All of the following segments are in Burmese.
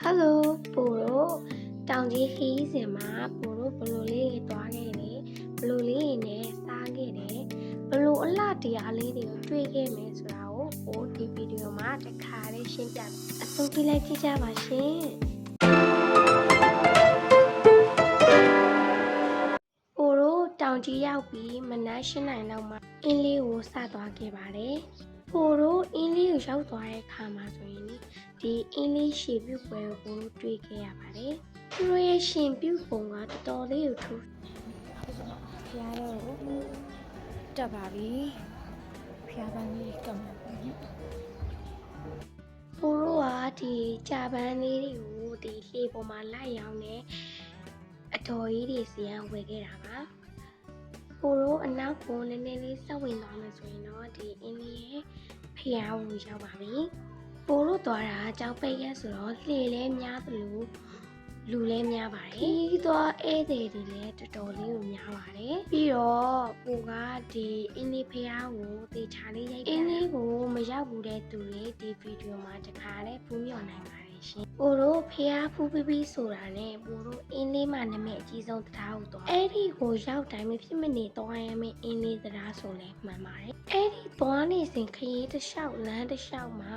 ဟယ်လိုပိုတို့တောင်ကြီးခီးစင်မှာပိုတို့ဘလိုလေးတွေတွားခဲ့တယ်ဘလိုလေးတွေနဲ့စားခဲ့တယ်ဘလိုအလှတရားလေးတွေကိုတွေ့ခဲ့မယ်ဆိုတာကိုပိုဒီဗီဒီယိုမှာတစ်ခါလေးရှင်းပြမယ်အဆုံးကြည့်လိုက်ကြည့်ကြပါရှင်ပိုတို့တောင်ကြီးရောက်ပြီးမနက်၈နာရီလောက်မှာအင်းလေးကိုစသွားခဲ့ပါတယ်ပိုတို့အင်းလေးကိုရောက်သွားတဲ့အခါမှာဆိုရင်လေ ဒီအင်းလေးရှင်ပြုတ်ပွဲကိုတွေ့ခဲ့ရပါတယ်။သူတို့ရဲ့ရှင်ပြုတ်ပုံကတော်တော်လေးကိုထူးဖျားတော့တက်ပါပြီဖျားပန်းလေးကပ်မှာပေါ့နော်။သူတို့ကဒီကြာပန်းလေးတွေကိုဒီလှေပေါ်မှာလိုက်ရောင်းနေအတော်ကြီးတွေစီကဝယ်ခဲ့တာပါ။သူတို့အနောက်ကိုနည်းနည်းလေးစက်ဝင်သွားမယ်ဆိုရင်တော့ဒီအင်းလေးရဲ့ဖျားကိုရောက်ပါပြီ။ ပိုတို့သွားတာကြောက်ပိတ်ရက်ဆိုတော့လှေလဲများသလိုလူလဲများပါတယ်။ဒီသွားဧည့်သည်တွေလည်းတော်တော်လေးကိုများပါတယ်။ပြီးတော့ပိုကဒီအင်းလေးဖျားကိုတေချာလေးရိုက်အင်းလေးကိုမရောက်ဘူးတဲ့သူတွေဒီဗီဒီယိုမှာတခါလဲဖူးမြော်နိုင်ပါတယ်ရှင်။ပိုတို့ဖျားဖူးပြီးပြီးဆိုတာနဲ့ပိုတို့အင်းလေးမှာနာမည်အကြီးဆုံးတရားကိုသွားအဲ့ဒီကိုရောက်တိုင်းမဖြစ်မနေသွားရမယ့်အင်းလေးတရားဆိုလဲမှန်ပါတယ်။အဲ့ဒီသွားနေစဉ်ခရီးတစ်လျှောက်လမ်းတစ်လျှောက်မှာ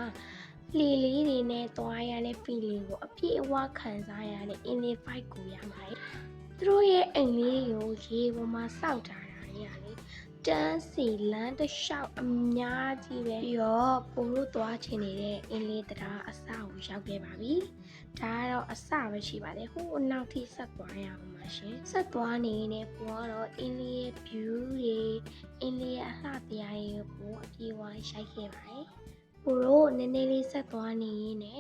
လီလေးတွေနဲ့သွားရတဲ့ feeling ကိုအပြည့်အဝခံစားရတဲ့ in the fight ကိုရပါတယ်။သူတို့ရဲ့အိမ်လေးကိုရေပေါ်မှာစောက်ထားတာတွေရတယ်။တန်းစီလမ်းတစ်လျှောက်အများကြီးပဲပြီးတော့ပိုလို့သွားချင်နေတဲ့အင်းလေးတရားအစကိုရောက်ခဲ့ပါပြီ။ဒါကတော့အစပဲရှိပါတယ်။ဟိုအနောက်ထိဆက်သွားရအောင်ပါရှင်။ဆက်သွားနေနေပိုကတော့အင်းလေးရဲ့ view တွေအင်းလေးရဲ့အလှတရားတွေကိုအပြေအဝရိုက်ခဲ့ပါတယ်။ ကိုတို့နည်းနည်းလေးဆက်သွားနေရင်းနဲ့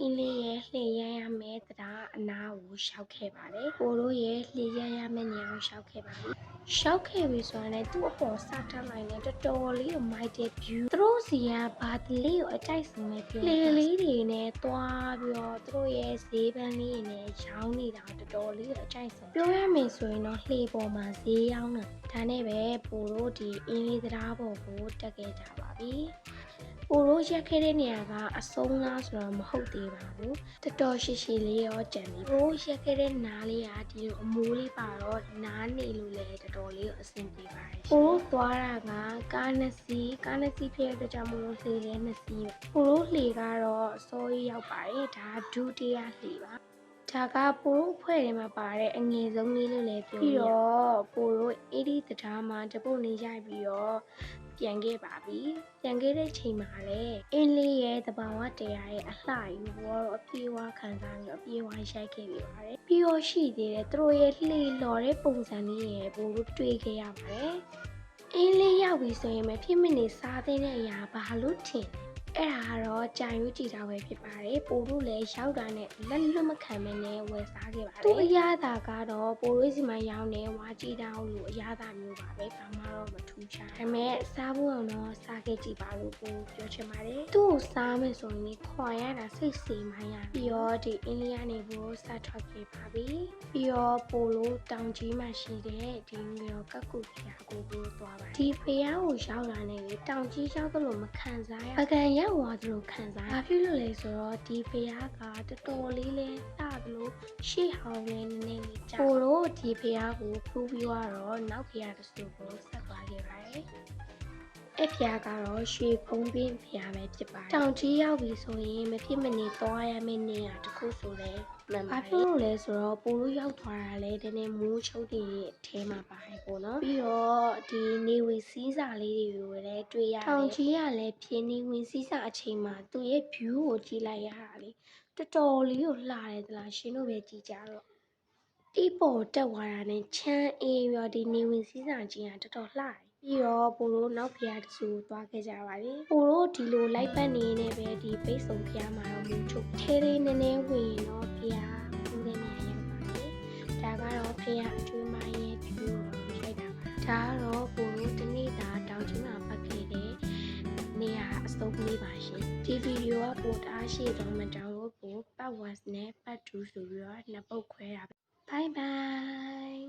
အင်းလေးရဲ့လှည့်ရမ်းရမယ်တရားအနာကိုရှောက်ခဲ့ပါတယ်ကိုတို့ရဲ့လှည့်ရမ်းရမယ်နေရာကိုရှောက်ခဲ့ပါပြီရှောက်ခဲ့ပြီဆိုရင်လည်းသူ့အပေါ်စထားလိုက်နေတော်တော်လေးကိုမိုက်တဲ့ view သူတို့စီကဘာတလေးကိုအကြိုက်ဆုံးပဲပြောလှည့်လေးတွေနဲ့သွားပြီးတော့သူတို့ရဲ့ဈေးပန်းလေးတွေနဲ့ရောင်းနေတာတော်တော်လေးကိုအကြိုက်ဆုံးပြောရမယ်ဆိုရင်တော့လှည့်ပေါ်မှာဈေးရောင်းတာဒါနဲ့ပဲပိုတို့ဒီအင်းလေးတရားပေါ်ကိုတက်ခဲ့ကြပါပြီ ပိုရိုးရက်ခဲ့တဲ့နေရာကအဆုံးလားဆိုတော့မဟုတ်သေးပါဘူးတော်တော်ရှိရှိလေးရောကြံပြီပိုရိုးရက်ခဲ့တဲ့နားလေးကဒီလိုအမိုးလေးပါတော့နားနေလို့လည်းတော်တော်လေးကိုအဆင်ပြေပါတယ်ပိုရိုးသွားတာကကားနှစ်စီးကားနှစ်စီးဖြစ်တဲ့အတွက်ကြောင့်မလို့လှေလဲနှစ်စီးပဲပိုရိုးလှေကတော့အစိုးရရောက်ပါတယ်ဒါဒုတိယလှေပါ ဒါကပိုရိုးအဖွဲ့ထဲမှာပါတဲ့အငယ်ဆုံးလေးလို့လည်းပြောပြီးတော့ပိုရိုးအေဒီတရားမှာတပုတ်နေရိုက်ပြီးတော့ပြန်ခဲ့ပါပြီ။ပြန်ခဲ့တဲ့ချိန်မှာလည်းအင်းလေးရဲ့တဘာဝတရားရဲ့အလှယူဘောတော့အပြေးဝခံစားပြီးတော့အပြေးဝရိုက်ခဲ့ပြီးပါတယ်။ပြီးတော့ရှိသေးတယ်သူတို့ရဲ့လှေလော်တဲ့ပုံစံလေးရဲ့ဘို့လို့တွေ့ခဲ့ရပါတယ်။အင်းလေးရောက်ပြီဆိုရင်မဖြစ်မနေစားတဲ့အရာဘာလို့ထင်လဲ အဲ့ဒါကတော့ကြာရိုးကြည်တာပဲဖြစ်ပါတယ်ပိုတို့လည်းရောက်တာနဲ့လက်လွတ်မခံမနဲ့ဝယ်စားခဲ့ပါတယ်သူအရသာကတော့ပိုတို့စီမှာရောင်းနေဝါကြည်တာလို့အရသာမျိုးပါပဲဘာမှတော့မထူးခြားဒါပေမဲ့စားဖို့အောင်တော့စားခဲ့ကြည့်ပါလို့ပိုပြောချင်ပါတယ်သူ့ကိုစားမယ်ဆိုရင်ခွာရတာစိတ်စေမှရပြီးတော့ဒီအင်းလေးကနေပိုစားထွက်ခဲ့ပါပြီပြီးတော့ပိုလို့တောင်ကြီးမှာရှိတဲ့ဒီမျိုးကက်ကူဖျားကိုပို့သွားပါတယ်ဒီဖျားကိုရောက်လာနေလေတောင်ကြီးရောက်သလိုမခံစားရပကံရောက်သွားသလိုခံစားရဘာဖြစ်လို့လဲဆိုတော့ဒီဖျားကတော်တော်လေးလဲစသလိုရှေ့ဟောင်းလေးနည်းနည်းလေးကြာပိုလို့ဒီဖျားကိုဖူးပြီးတော့နောက်ဖျားတစ်စုကိုဆက်သွားခဲ့ပါတယ် အဖျားကတော့ရွှေဖုံးပင်းဖျားပဲဖြစ်ပါတယ်။တောင်ကြီးရောက်ပြီဆိုရင်မဖြစ်မနေသွားရမယ့်နေရာတစ်ခုဆိုလဲမှန်ပါတယ်။ဘာဖြစ်လို့လဲဆိုတော့ပိုလို့ရောက်သွားတာလဲတနေ့မိုးချုပ်တဲ့အထဲမှာပါတယ်ပေါ့နော်။ပြီးတော့ဒီနေဝင်စည်းစာလေးတွေကိုလည်းတွေ့ရတယ်။တောင်ကြီးကလည်းပြင်းနေဝင်စည်းစာအချိန်မှာသူ့ရဲ့ view ကိုကြည့်လိုက်ရတာလေတော်တော်လေးကိုလှတယ်သလားရှင်တို့ပဲကြည့်ကြတော့တီးပေါ်တက်သွားတာနဲ့ချမ်းအေးပြီးတော့ဒီနေဝင်စည်းစာကြီးကတော်တော်လှတယ် ပြီးတော့ပိုလို့နောက်ဖျားတဆူသွားခဲ့ကြပါတယ်ပိုလို့ဒီလိုလိုက်ပတ်နေနေပဲဒီပိတ်ဆုံဖျားမှာတော့မူချုပ်ထဲလေးနည်းနည်းဝင်ရင်တော့ဖျားဦးတဲ့နေရာရောက်ပါတယ်ဒါကတော့ဖျားအကျွေးမရဲ့ view ကိုရိုက်တာပါဒါကတော့ပိုလို့တနေ့တာတောင်ကြီးမှာပတ်ခဲ့တဲ့နေရာအစုံလေးပါရှင်ဒီဗီဒီယိုကပိုတအားရှိတော့မတောင်လို့ပိုပတ် was နဲ့ပတ်2ဆိုပြီးတော့နှစ်ပုတ်ခွဲတာ Bye bye.